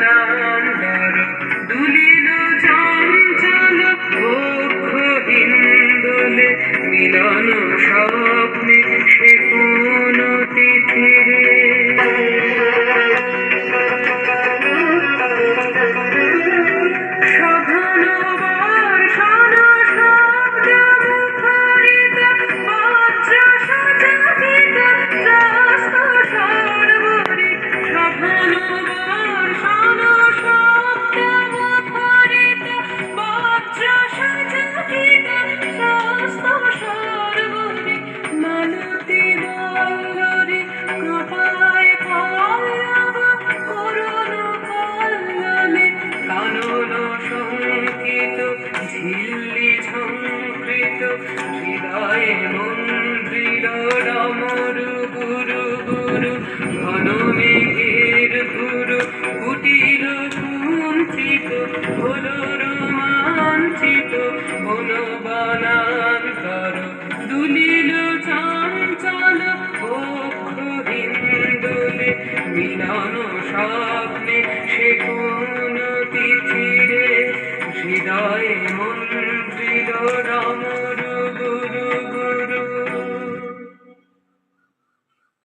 Lord. মিলানো স্বপ্ন